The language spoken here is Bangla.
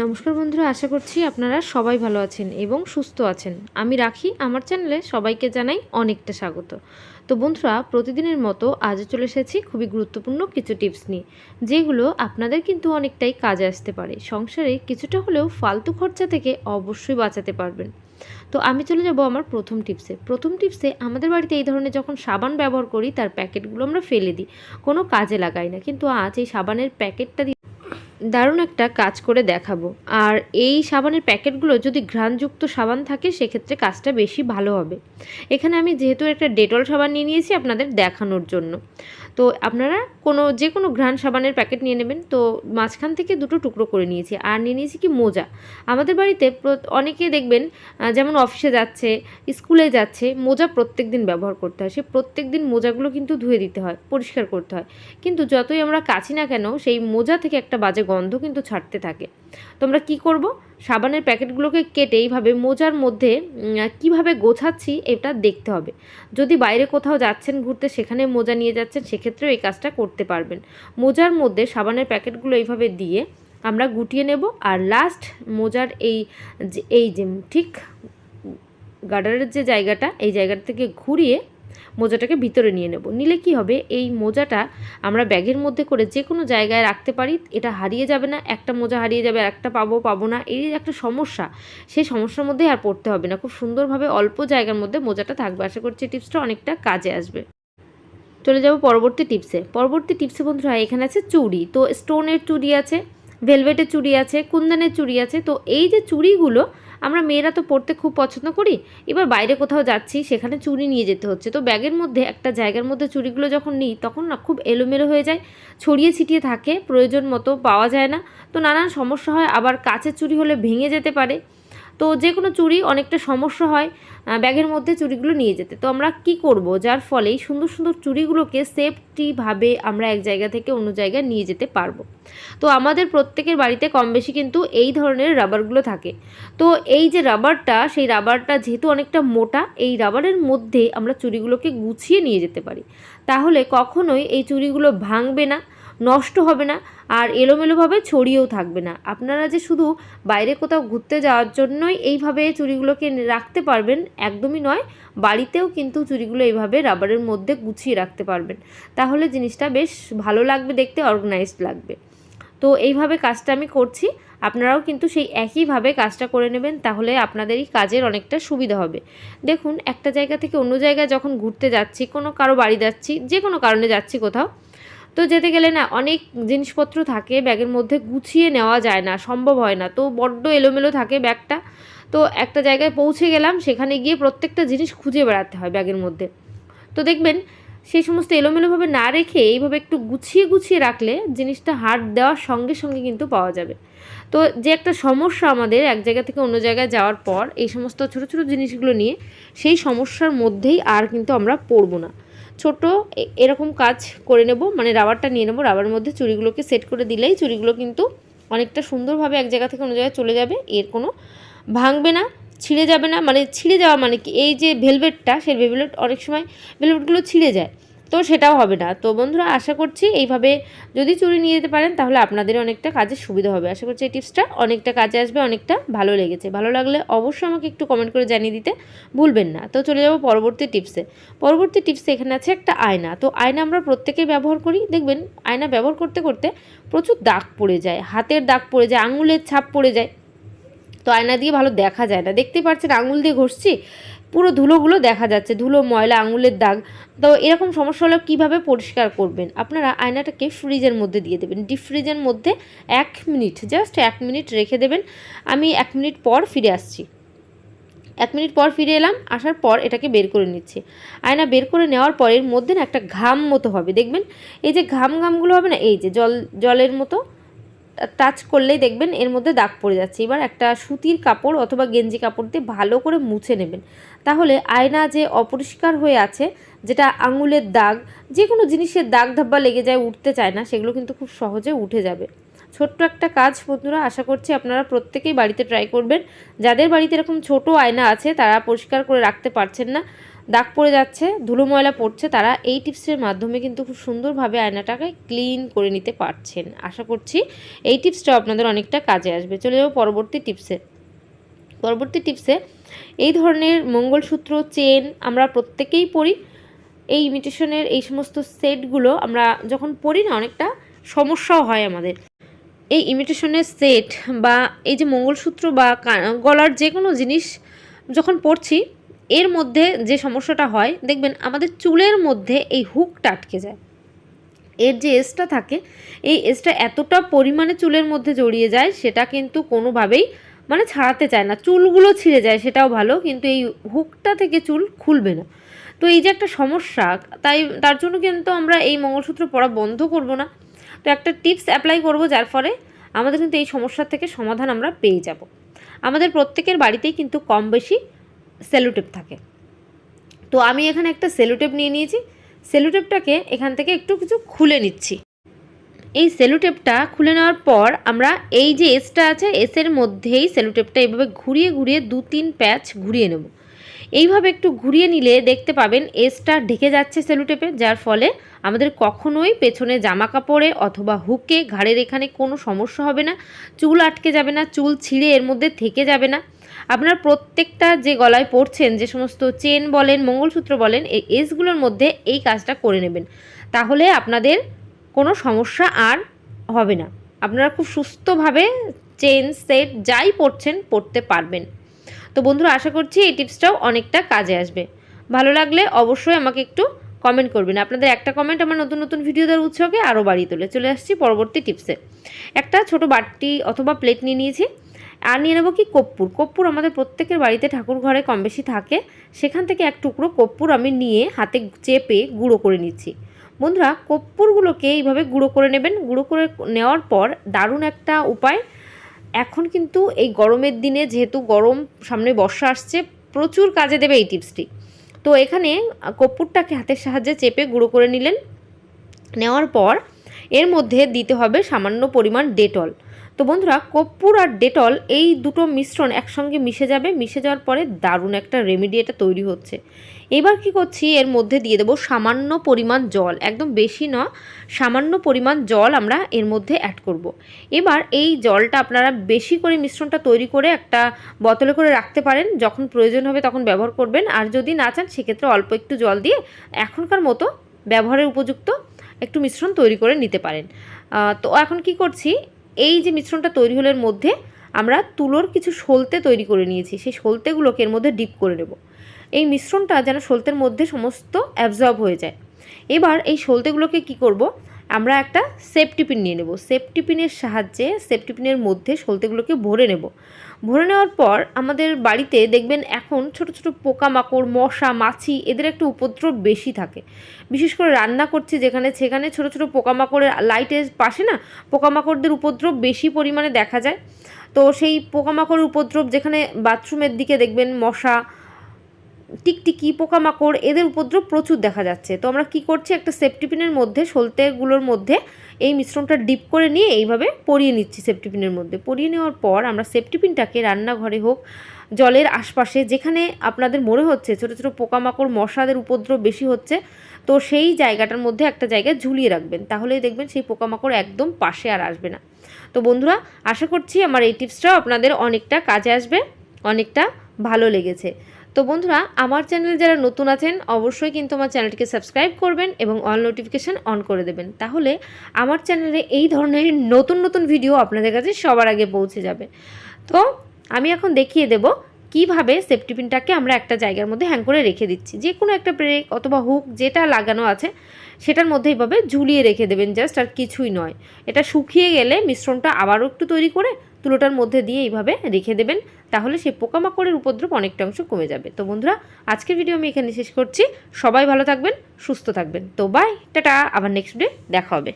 নমস্কার বন্ধুরা, আশা করছি আপনারা সবাই ভালো আছেন এবং সুস্থ আছেন। আমি রাখি, আমার চ্যানেলে সবাইকে জানাই অনেকটা স্বাগত। তো বন্ধুরা, প্রতিদিনের মতো আজ চলে এসেছি খুবই গুরুত্বপূর্ণ কিছু টিপস নিয়ে, যেগুলো আপনাদের কিন্তু অনেকটাই কাজে আসতে পারে। সংসারে কিছুটা হলেও ফালতু খরচা থেকে অবশ্যই বাঁচাতে পারবেন। তো আমি চলে যাব আমার প্রথম টিপসে। প্রথম টিপসে, আমাদের বাড়িতে এই ধরনের যখন সাবান ব্যবহার করি, তার প্যাকেটগুলো আমরা ফেলে দিই। কোনো কাজে লাগাই না। কিন্তু আজ এই সাবানের প্যাকেটটা দারুণ একটা কাজ করে দেখাবো। আর এই সাবানের প্যাকেটগুলো যদি ঘ্রাণযুক্ত সাবান থাকে, সেক্ষেত্রে কাজটা বেশি ভালো হবে। এখানে আমি যেহেতু একটা ডেটল সাবান নিয়ে নিয়েছি আপনাদের দেখানোর জন্য। তো আপনারা কোনো যে কোনো ঘ্রাণ সাবানের প্যাকেট নিয়ে নেবেন। তো মাঝখান থেকে দুটো টুকরো করে নিয়েছি। আর নিয়ে নিয়েছি কি মোজা। আমাদের বাড়িতে অনেকে দেখবেন যেমন অফিসে যাচ্ছে, স্কুলে যাচ্ছে, মোজা প্রত্যেক দিন ব্যবহার করতে হয়। সে প্রত্যেক দিন মোজাগুলো কিন্তু ধুয়ে দিতে হয়, পরিষ্কার করতে হয়। কিন্তু যতই আমরা কাছি না কেন, সেই মোজা থেকে একটা বাজে গন্ধ কিন্তু ছাড়তে থাকে। তো আমরা কী করব? সাবানের প্যাকেটগুলোকে কেটে এইভাবে মোজার মধ্যে কীভাবে গোছাচ্ছি এটা দেখতে হবে। যদি বাইরে কোথাও যাচ্ছেন ঘুরতে, সেখানে মোজা নিয়ে যাচ্ছেন, সেক্ষেত্রেও এই কাজটা করতে পারবেন। মোজার মধ্যে সাবানের প্যাকেটগুলো এইভাবে দিয়ে আমরা গুটিয়ে নেব আর লাস্ট মোজার এই এই যে, ঠিক গার্ডারের যে জায়গাটা, এই জায়গাটা থেকে ঘুরিয়ে মোজাটাকে ভিতরে নিয়ে নেব। নিলে কি হবে? এই মোজাটা আমরা ব্যাগের মধ্যে করে যে কোনো জায়গায় রাখতে পারি। এটা হারিয়ে যাবে না, একটা মোজা হারিয়ে যাবে আর একটা পাবো পাবো না। এই একটা সমস্যা। সেই সমস্যার মধ্যে আর পড়তে হবে না। খুব সুন্দরভাবে অল্প জায়গার মধ্যে মোজাটা থাকবে। আশা করছি টিপসটা অনেকটা কাজে আসবে। চলে যাব পরবর্তী টিপসে। পরবর্তী টিপসে বন্ধুরা, এখানে আছে চুড়ি। তো স্টোনের চুড়ি আছে। ভেলভেটের চুড়ি আছে, কুন্দনের চুড়ি আছে, তো এই যে চুড়িগুলো আমরা মেয়েরা তো পড়তে খুব পছন্দ করি, এবার বাইরে কোথাও যাচ্ছি, সেখানে চুড়ি নিয়ে যেতে হচ্ছে, তো ব্যাগের মধ্যে, একটা জায়গার মধ্যে চুড়িগুলো যখন নিই, তখন না খুব এলোমেলো হয়ে যায়, ছড়িয়ে ছিটিয়ে থাকে, প্রয়োজন মতো পাওয়া যায় না, তো নানান সমস্যা হয়, আবার কাচের চুড়ি হলে ভেঙে যেতে পারে তো যে কোনো চুড়ি অনেকটা সমস্যা হয় ব্যাগের মধ্যে চুড়িগুলো নিয়ে যেতে। তো আমরা কি করব? যার ফলে সুন্দর সুন্দর চুড়িগুলোকে সেফটিভাবে আমরা এক জায়গা থেকে অন্য জায়গায় নিয়ে যেতে পারব। তো আমাদের প্রত্যেকের বাড়িতে কম বেশি কিন্তু এই ধরনের রাবারগুলো থাকে। তো এই যে রাবারটা, সেই রাবারটা যেহেতু অনেকটা মোটা, এই রাবারের মধ্যে আমরা চুড়িগুলোকে গুছিয়ে নিয়ে যেতে পারি। তাহলে কখনোই এই চুড়িগুলো ভাঙবে না। নষ্ট হবে না আর এলোমেলোভাবে ছড়িয়েও থাকবে না। আপনারা যে শুধু বাইরে কোথাও ঘুরতে যাওয়ার জন্যই এইভাবে চুড়িগুলোকে রাখতে পারবেন একদমই নয়, বাড়িতেও কিন্তু চুড়িগুলো এইভাবে রাবারের মধ্যে গুছিয়ে রাখতে পারবেন। তাহলে জিনিসটা বেশ ভালো লাগবে দেখতে অর্গানাইজড লাগবে। তো এইভাবে কাজটা আমি করছি, আপনারাও কিন্তু সেই একইভাবে কাজটা করে নেবেন, তাহলে আপনাদেরই কাজের অনেকটা সুবিধা হবে। দেখুন, একটা জায়গা থেকে অন্য জায়গায় যখন ঘুরতে যাচ্ছি, কোনো কারও বাড়ি যাচ্ছি যে কোনো কারণে যাচ্ছি কোথাও তো যেতে গেলে না অনেক জিনিসপত্র থাকে, ব্যাগের মধ্যে গুছিয়ে নেওয়া যায় না, সম্ভব হয় না। তো বড্ড এলোমেলো থাকে ব্যাগটা। তো একটা জায়গায় পৌঁছে গেলাম, সেখানে গিয়ে প্রত্যেকটা জিনিস খুঁজে বেড়াতে হয় ব্যাগের মধ্যে। তো দেখবেন, সেই সমস্ত এলোমেলোভাবে না রেখে এইভাবে একটু গুছিয়ে গুছিয়ে রাখলে জিনিসটা হাত দেওয়ার সঙ্গে সঙ্গে কিন্তু পাওয়া যাবে। তো যে একটা সমস্যা আমাদের, এক জায়গা থেকে অন্য জায়গায় যাওয়ার পর এই সমস্ত ছোটো ছোটো জিনিসগুলো নিয়ে সেই সমস্যার মধ্যেই আর কিন্তু আমরা পড়ব না। ছোট এরকম কাজ করে নেব মানে রাবারটা নিয়ে নেব। রাবারের মধ্যে চুড়িগুলোকে সেট করে দিলেই চুড়িগুলো কিন্তু অনেকটা সুন্দরভাবে এক জায়গা থেকে অন্য জায়গায় চলে যাবে, এর কোনো ভাঙবে না, ছিঁড়ে যাবে না। মানে ছিঁড়ে যাওয়া মানে কি? এই যে ভেলভেটটা সেই ভেলভেট অনেক সময় ভেলভেটগুলো ছিঁড়ে যায়। তো সেটাও হবে না। তো বন্ধুরা, আশা করছি এইভাবে যদি চুরি নিয়ে যেতে পারেন, তাহলে আপনাদের অনেকটা কাজের সুবিধা হবে। আশা করছি এই টিপসটা অনেকটা কাজে আসবে, অনেকটা ভালো লেগেছে। ভালো লাগলে অবশ্যই আমাকে একটু কমেন্ট করে জানিয়ে দিতে ভুলবেন না। তো চলে যাব পরবর্তী টিপসে পরবর্তী টিপসে এখানে আছে একটা আয়না। তো আয়না আমরা প্রত্যেকেই ব্যবহার করি। দেখবেন, আয়না ব্যবহার করতে করতে প্রচুর দাগ পড়ে যায়। হাতের দাগ পড়ে যায়, আঙুলের ছাপ পড়ে যায়। তো আয়না দিয়ে ভালো দেখা যায় না। দেখতে পাচ্ছেন আঙুল দিয়ে ঘষছি পুরো ধুলোগুলো দেখা যাচ্ছে, ধুলো, ময়লা, আঙুলের দাগ। তো এরকম সমস্যা হলে কীভাবে পরিষ্কার করবেন? আপনারা আয়নাটাকে ফ্রিজের মধ্যে দিয়ে দেবেন। ডিপ ফ্রিজের মধ্যে এক মিনিট, জাস্ট এক মিনিট রেখে দেবেন। আমি এক মিনিট পর ফিরে আসছি। এক মিনিট পর ফিরে এলাম, আসার পর এটাকে বের করে নিচ্ছি। আয়না বের করে নেওয়ার পর এর মধ্যে না একটা ঘাম মতো হবে, দেখবেন? এই যে ঘাম ঘামগুলো হবে না, এই যে জল, জলের মতো টাচ করলেই দেখবেন এর মধ্যে দাগ পড়ে যাচ্ছে। এবার একটা সুতির কাপড় অথবা গেঞ্জি কাপড় দিয়ে ভালো করে মুছে নেবেন। তাহলে আয়না যে অপরিষ্কার হয়ে আছে, যেটা আঙুলের দাগ যে কোনো জিনিসের দাগ ধাব্বা লেগে যায়, উঠতে চায় না, সেগুলো কিন্তু খুব সহজে উঠে যাবে। ছোট্ট একটা কাজ বন্ধুরা, আশা করছি আপনারা প্রত্যেকেই বাড়িতে ট্রাই করবেন। যাদের বাড়িতে এরকম ছোট আয়না আছে, তারা পরিষ্কার করে রাখতে পারছেন না। দাগ পড়ে যাচ্ছে, ধুলো ময়লা পড়ছে, তারা এই টিপসের মাধ্যমে কিন্তু খুব সুন্দরভাবে আয়নাটাকে ক্লিন করে নিতে পারছেন। আশা করছি এই টিপসটাও আপনাদের অনেকটা কাজে আসবে। চলে যাব পরবর্তী টিপসে পরবর্তী টিপসে, এই ধরনের মঙ্গলসূত্র, চেন আমরা প্রত্যেকেই পড়ি। এই ইমিটেশনের এই সমস্ত সেটগুলো আমরা যখন পড়ি না, অনেকটা সমস্যাও হয় আমাদের। এই ইমিটেশনের সেট বা এই যে মঙ্গলসূত্র বা গলার যে কোনো জিনিস যখন পড়ছি, এর মধ্যে যে সমস্যাটা হয়, দেখবেন আমাদের চুলের মধ্যে এই হুকটা আটকে যায়। এর যে এসটা থাকে, এই এসটা এতটা পরিমাণে চুলের মধ্যে জড়িয়ে যায়, সেটা কিন্তু কোনোভাবেই মানে ছাড়াতে চায় না। চুলগুলো ছিঁড়ে যায়, সেটাও ভালো, কিন্তু এই হুকটা থেকে চুল খুলবে না। তো এই যে একটা সমস্যা, তাই তার জন্য কিন্তু আমরা এই মঙ্গলসূত্র পরা বন্ধ করব না। তো একটা টিপস অ্যাপ্লাই করব, যার ফলে আমাদের কিন্তু এই সমস্যা থেকে সমাধান আমরা পেয়ে যাব। আমাদের প্রত্যেকের বাড়িতেই কিন্তু কম বেশি সেলুটেপ থাকে। তো আমি এখানে একটা সেলুটেপ নিয়ে নিয়েছি। সেলুটেপটাকে এখান থেকে একটু কিছু খুলে নিচ্ছি। এই সেলুটেপটা খুলে নেওয়ার পর আমরা এই যে এসটা আছে এসের মধ্যেই সেলুটেপটা এভাবে ঘুরিয়ে ঘুরিয়ে দু তিন প্যাচ ঘুরিয়ে নেব। এইভাবে একটু ঘুরিয়ে নিলে দেখতে পাবেন এসটা ঢেকে যাচ্ছে সেলুটেপে, যার ফলে আমাদের কখনোই পেছনে জামা কাপড়ে অথবা হুকে ঘাড়ের এখানে কোনো সমস্যা হবে না, চুল আটকে যাবে না, চুল ছিঁড়ে এর মধ্যে থেকে যাবে না। আপনার প্রত্যেকটা যে গলায় পরছেন, যে সমস্ত চেন বলেন, মঙ্গলসূত্র বলেন, এই এসগুলোর মধ্যে এই কাজটা করে নেবেন। তাহলে আপনাদের কোনো সমস্যা আর হবে না। আপনারা খুব সুস্থভাবে চেন সেট যাই পড়ছেন পরতে পারবেন। তো বন্ধুরা, আশা করছি এই টিপসটাও অনেকটা কাজে আসবে। ভালো লাগলে অবশ্যই আমাকে একটু কমেন্ট করবেন। আপনাদের একটা কমেন্ট আমার নতুন নতুন ভিডিও দেওয়ার উৎসকে আরও বাড়িয়ে তোলে। চলে আসছি পরবর্তী টিপসে। একটা ছোট বাটি অথবা প্লেট নিয়ে নিয়েছি। আর নিয়ে নেব কি কর্পূর কর্পূর আমাদের প্রত্যেকের বাড়িতে ঠাকুর ঘরে কম বেশি থাকে। সেখান থেকে এক টুকরো কর্পূর আমি নিয়ে হাতে চেপে গুঁড়ো করে নিচ্ছি। বন্ধুরা, কর্পূরগুলোকে এইভাবে গুঁড়ো করে নেবেন। গুঁড়ো করে নেওয়ার পর দারুণ একটা উপায়। এখন কিন্তু এই গরমের দিনে যেহেতু গরম সামনে বর্ষা আসছে, প্রচুর কাজে দেবে এই টিপসটি। তো এখানে কর্পূরটাকে হাতের সাহায্যে চেপে গুঁড়ো করে নিলেন। নেওয়ার পর এর মধ্যে দিতে হবে সামান্য পরিমাণ ডেটল। তো বন্ধুরা, কর্পূর আর ডেটল এই দুটো মিশ্রণ একসঙ্গে মিশে যাবে। মিশে যাওয়ার পরে দারুণ একটা রেমেডি এটা তৈরি হচ্ছে। এবার কি করছি? এর মধ্যে দিয়ে দেবো সামান্য পরিমাণ জল, একদম বেশি না, সামান্য পরিমাণ জল আমরা এর মধ্যে অ্যাড করব। এবার এই জলটা আপনারা বেশি করে মিশ্রণটা তৈরি করে একটা বোতলে করে রাখতে পারেন, যখন প্রয়োজন হবে তখন ব্যবহার করবেন। আর যদি না চান, সেক্ষেত্রে অল্প একটু জল দিয়ে এখনকার মতো ব্যবহারের উপযুক্ত একটু মিশ্রণ তৈরি করে নিতে পারেন। তো এখন কি করছি? এই যে মিশ্রণটা তৈরি হলের মধ্যে আমরা তুলোর কিছু সলতে তৈরি করে নিয়েছি। সেই সলতেগুলোকে এর মধ্যে ডিপ করে নেব। এই মিশ্রণটা যেন সলতের মধ্যে সমস্ত অ্যাবজর্ব হয়ে যায়। এবার এই সলতেগুলোকে কি করব? আমরা একটা সেফটি পিন নিয়ে নেব। সেফটি পিনের সাহায্যে সেফটি পিনের মধ্যে সলতেগুলোকে ভরে নেব। ভরে নেওয়ার পর আমাদের বাড়িতে দেখবেন এখন ছোট ছোট পোকামাকড়, মশা, মাছি এদের একটা উপদ্রব বেশি থাকে। বিশেষ করে রান্না করছি যেখানে সেখানে ছোট ছোট পোকামাকড়ের লাইটের পাশে না পোকামাকড়দের উপদ্রব বেশি পরিমাণে দেখা যায়। তো সেই পোকামাকড়ের উপদ্রব যেখানে বাথরুমের দিকে দেখবেন মশা টিকটিকি, পোকামাকড়, এদের উপদ্রব প্রচুর দেখা যাচ্ছে। তো আমরা কি করছি? একটা সেফটিপিনের মধ্যে, সলতেগুলোর মধ্যে এই মিশ্রণটা ডিপ করে নিয়ে এইভাবে পরিয়ে নিচ্ছি সেফটিপিনের মধ্যে। পরিয়ে নেওয়ার পর আমরা সেফটিপিনটাকে রান্নাঘরে হোক, জলের আশপাশে, যেখানে আপনাদের মনে হচ্ছে ছোটো ছোটো পোকামাকড়, মশাদের উপদ্রব বেশি হচ্ছে, তো সেই জায়গাটার মধ্যে একটা জায়গায় ঝুলিয়ে রাখবেন। তাহলেই দেখবেন সেই পোকামাকড় একদম পাশে আর আসবে না। তো বন্ধুরা, আশা করছি আমার এই টিপসটাও আপনাদের অনেকটা কাজে আসবে, অনেকটা ভালো লেগেছে। তো বন্ধুরা, আমার চ্যানেলে যারা নতুন আছেন, অবশ্যই কিন্তু আমার চ্যানেলটিকে সাবস্ক্রাইব করবেন এবং অল নোটিফিকেশান অন করে দেবেন। তাহলে আমার চ্যানেলে এই ধরনের নতুন নতুন ভিডিও আপনাদের কাছে সবার আগে পৌঁছে যাবে। তো আমি এখন দেখিয়ে দেব কীভাবে সেফটি পিনটাকে আমরা একটা জায়গার মধ্যে হ্যাং করে রেখে দিচ্ছি। যে কোনো একটা ব্রেক অথবা হুক যেটা লাগানো আছে, সেটার মধ্যে এইভাবে ঝুলিয়ে রেখে দেবেন, জাস্ট আর কিছুই নয়। এটা শুকিয়ে গেলে মিশ্রণটা আবারও একটু তৈরি করে তুলোটার মধ্যে দিয়ে এইভাবে রেখে দেবেন, তাহলে সেই পোকামাকড়ের উপদ্রব অনেকটা অংশ কমে যাবে। তো বন্ধুরা, আজকের ভিডিও আমি এখানে শেষ করছি। সবাই ভালো থাকবেন, সুস্থ থাকবেন। তো বাই টাটা, আবার নেক্সট ডে দেখা হবে।